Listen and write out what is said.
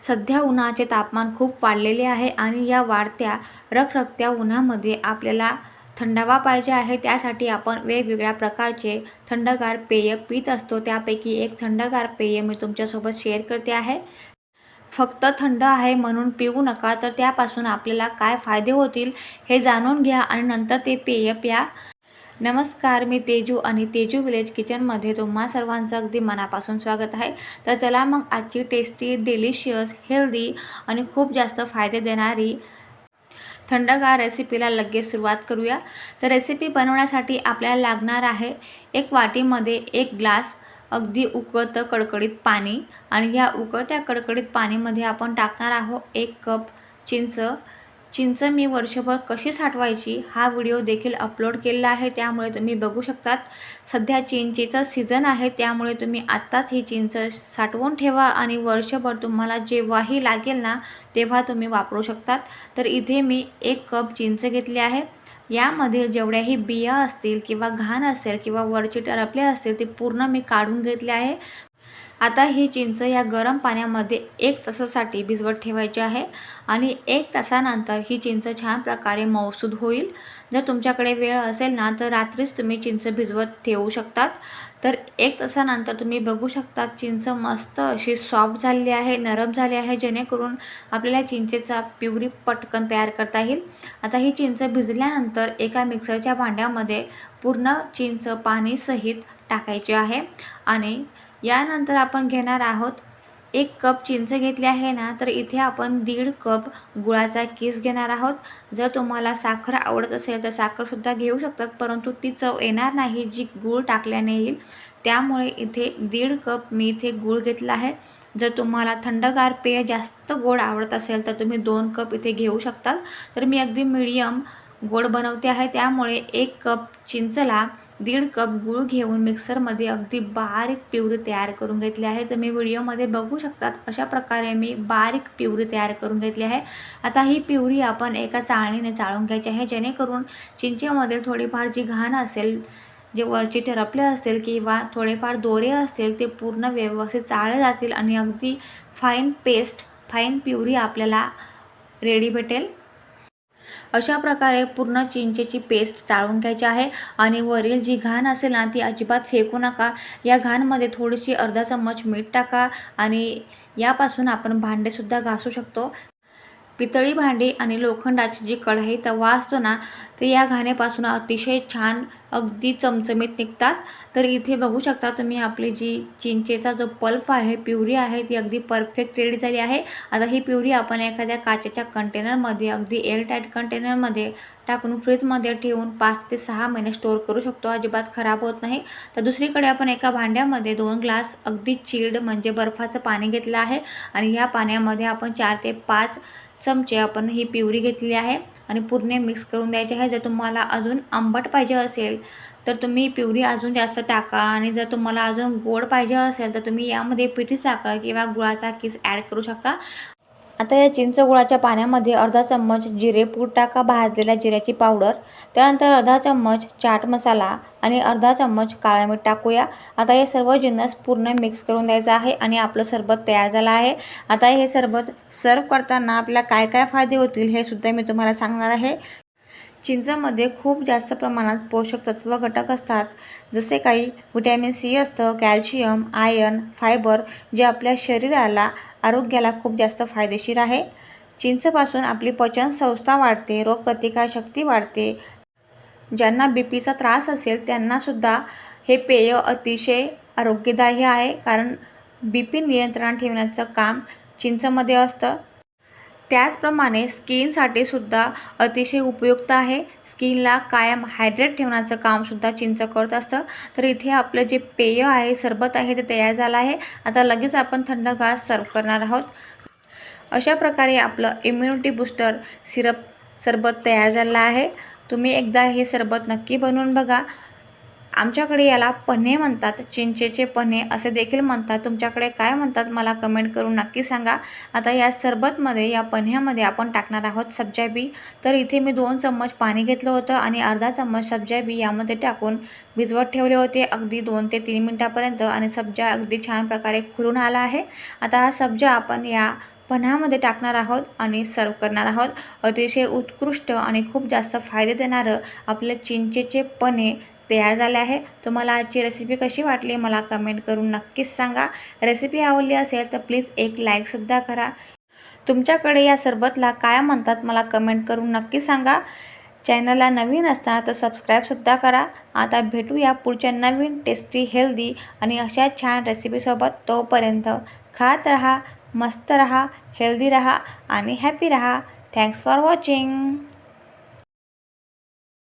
सध्या उन्हाचे तापमान खूप वाढलेले आहे आणि या वाढत्या रखरखत्या उन्हामध्ये आपल्याला थंडावा पाहिजे आहे. त्यासाठी आपण वेगवेगळ्या प्रकारचे थंडगार पेय पित असतो. त्यापैकी एक थंडगार पेय मी तुमच्यासोबत शेअर करते आहे. फक्त थंड आहे म्हणून पिऊ नका तर त्यापासून आपल्याला काय फायदे होतील हे जाणून घ्या आणि नंतर ते पेय प्या. नमस्कार मी तेजू आणि तेजू विलेज किचनमध्ये तुम्हा सर्वांचं अगदी मनापासून स्वागत आहे. तर चला मग आजची टेस्टी डिलिशियस हेल्दी आणि खूप जास्त फायदे देणारी थंडगार रेसिपीला लगेच सुरुवात करूया. तर रेसिपी बनवण्यासाठी आपल्याला लागणार आहे एक वाटीमध्ये एक ग्लास अगदी उकळतं कडकडीत पाणी आणि या उकळत्या कडकडीत पाणीमध्ये आपण टाकणार आहोत एक कप चिंच चिंच मी वर्षभर कशी साठवायची हा व्हिडिओ देखील अपलोड केलेला आहे त्यामुळे तुम्ही बघू शकतात. सध्या चिंचेचा सीझन आहे त्यामुळे तुम्ही आत्ताच ही चिंच साठवून ठेवा आणि वर्षभर तुम्हाला जेव्हाही लागेल ना तेव्हा तुम्ही वापरू शकतात. तर इथे मी एक कप चिंच घेतली आहे. यामध्ये जेवढ्याही बिया असतील किंवा घाण असेल किंवा वरचे टरपले असतील ते पूर्ण मी काढून घेतले आहे. आता ही चिंच या गरम पाण्यामध्ये एक तासासाठी भिजवत ठेवायची आहे आणि एक तासानंतर ही चिंच छान प्रकारे मौसूद होईल. जर तुमच्याकडे वेळ असेल ना तर रात्रीच तुम्ही चिंच भिजवत ठेवू शकतात. तर एक तासानंतर तुम्ही बघू शकतात चिंच मस्त अशी सॉफ्ट झालेली आहे नरम झाली आहे जेणेकरून आपल्याला चिंचेचा प्युरी पटकन तयार करता येईल. आता ही चिंच भिजल्यानंतर एका मिक्सरच्या भांड्यामध्ये पूर्ण चिंच पाणीसहित टाकायची आहे आणि यानंतर आपण घेणार आहोत एक कप चिंच घेतली आहे ना तर इथे आपण दीड कप गुळाचा किस घेणार आहोत. जर तुम्हाला साखर आवडत असेल तर साखरसुद्धा घेऊ शकतात परंतु ती चव येणार नाही जी गूळ टाकल्याने येईल. त्यामुळे इथे दीड कप मी इथे गूळ घेतला आहे. जर तुम्हाला थंडगार पेय जास्त गोड आवडत असेल तर तुम्ही दोन कप इथे घेऊ शकतात तर मी अगदी मिडियम गोड बनवते आहे त्यामुळे एक कप चिंचला दीड कप गूळ घेऊन मिक्सरमध्ये अगदी बारीक प्युरी तयार करून घेतली आहे. तुम्ही व्हिडिओमध्ये बघू शकतात अशा प्रकारे मी बारीक प्युरी तयार करून घेतली आहे. आता ही प्युरी आपण एका चाळणीने चाळून घ्यायची आहे. जेणेकरून चिंचेमध्ये थोडीफार जी घाण असेल जे वरची टरपले असतील किंवा थोडेफार दोरे असतील ते पूर्ण व्यवस्थित चाळले जातील आणि अगदी फाईन पेस्ट फाईन प्युरी आपल्याला रेडी भेटेल. अशा प्रकारे पूर्ण चिंचेची पेस्ट चाळून घ्यायची आहे. आणि वरील जी घाण असेल ना ती अजिबात फेकू नका. या घाणमध्ये थोडीशी अर्धा चम्मच मीठ टाका. आणि यापासून आपण भांडेसुद्धा घासू शकतो. पितळी भांडी आणि लोखंडाची जी कढाई तवा असतो ना ते या घाण्यापासून अतिशय छान अगदी चमचमीत निघतात. तर इथे बघू शकता तुम्ही आपली जी चिंचेचा जो पल्प आहे प्युरी आहे ती अगदी परफेक्ट रेडी झाली आहे. आता ही प्युरी आपण एखाद्या काचेच्या कंटेनरमध्ये अगदी एअरटाईट कंटेनरमध्ये टाकून फ्रीजमध्ये ठेवून पाच ते सहा महिने स्टोअर करू शकतो. अजिबात खराब होत नाही. तर दुसरीकडे आपण एका भांड्यामध्ये दोन ग्लास अगदी चिल्ड म्हणजे बर्फाचं पाणी घेतलं आहे. आणि या पाण्यामध्ये आपण चार ते पाच चमचे आपण ही पिवरी घेतली आहे आणि पूर्ण मिक्स करून द्यायचे आहे. जर तुम्हाला अजून आंबट पाहिजे असेल तर तुम्ही पिवरी अजून जास्त टाका आणि जर तुम्हाला अजून गोड पाहिजे असेल तर तुम्ही यामध्ये पिठी साखर किंवा गुळाचा किस ॲड करू शकता. आता या चिंच गुळाच्या पाण्यामध्ये अर्धा चम्मच जिरे पूड टाका भाजलेल्या जिऱ्याची पावडर त्यानंतर अर्धा चम्मच चाट मसाला आणि अर्धा चम्मच काळा मीठ टाकूया. आता हे सर्व जिन्नस पूर्ण मिक्स करून द्यायचं आहे आणि आपलं सरबत तयार झालं आहे. आता हे सरबत सर्व करताना आपल्याला काय काय फायदे होतील हे सुद्धा मी तुम्हाला सांगणार आहे. चिंचमध्ये खूप जास्त प्रमाणात पोषक तत्व घटक असतात. जसे काही व्हिटॅमिन सी असतं कॅल्शियम आयर्न फायबर जे आपल्या शरीराला आरोग्याला खूप जास्त फायदेशीर आहे. चिंचपासून आपली पचनसंस्था वाढते रोगप्रतिकारशक्ती वाढते. ज्यांना बी पीचा त्रास असेल त्यांनासुद्धा हे पेय अतिशय आरोग्यदायी आहे कारण बी पी नियंत्रणात ठेवण्याचं काम चिंचमध्ये असतं. त्याचप्रमाणे स्किनसाठी सुद्धा अतिशय उपयुक्त आहे. स्किनला कायम हायड्रेट ठेवण्याचं कामसुद्धा चिंच करत असतं. तर इथे आपलं जे पेय आहे सरबत आहे ते तयार झालं आहे. आता लगेच आपण थंडगार सर्व करणार आहोत. अशा प्रकारे आपलं इम्युनिटी बूस्टर सिरप सरबत तयार झालं आहे. तुम्ही एकदा हे सरबत नक्की बनवून बघा. आमच्याकडे याला पन्हे म्हणतात चिंचेचे पन्हे असे देखील म्हणतात. तुमच्याकडे काय म्हणतात मला कमेंट करून नक्की सांगा. आता या सरबतमध्ये या पन्ह्यामध्ये आपण टाकणार आहोत सब्जा बी. तर इथे मी दोन चम्मच पाणी घेतलं होतं आणि अर्धा चम्मच सब्जा बी यामध्ये टाकून भिजवत ठेवले होते. अगदी दोन ते तीन मिनटापर्यंत आणि सब्जा अगदी छान प्रकारे खुलून आला आहे. आता हा सब्जा आपण या पन्हामध्ये टाकणार आहोत आणि सर्व करणार आहोत. अतिशय उत्कृष्ट आणि खूप जास्त फायदे देणारं आपले चिंचेचे पन्हे तयार झाले आहे. तुम्हाला आजची रेसिपी कशी वाटली मला कमेंट करून नक्कीच सांगा. रेसिपी आवडली असेल तर प्लीज एक लाईकसुद्धा करा. तुमच्याकडे या सरबतला काय म्हणतात मला कमेंट करून नक्की सांगा. चॅनलला नवीन असताना तर सबस्क्राईबसुद्धा करा. आता भेटूया पुढच्या नवीन टेस्टी हेल्दी आणि अशा छान रेसिपीसोबत तोपर्यंत खात रहा मस्त रहा हेल्दी रहा आणि हॅपी रहा. Thanks for watching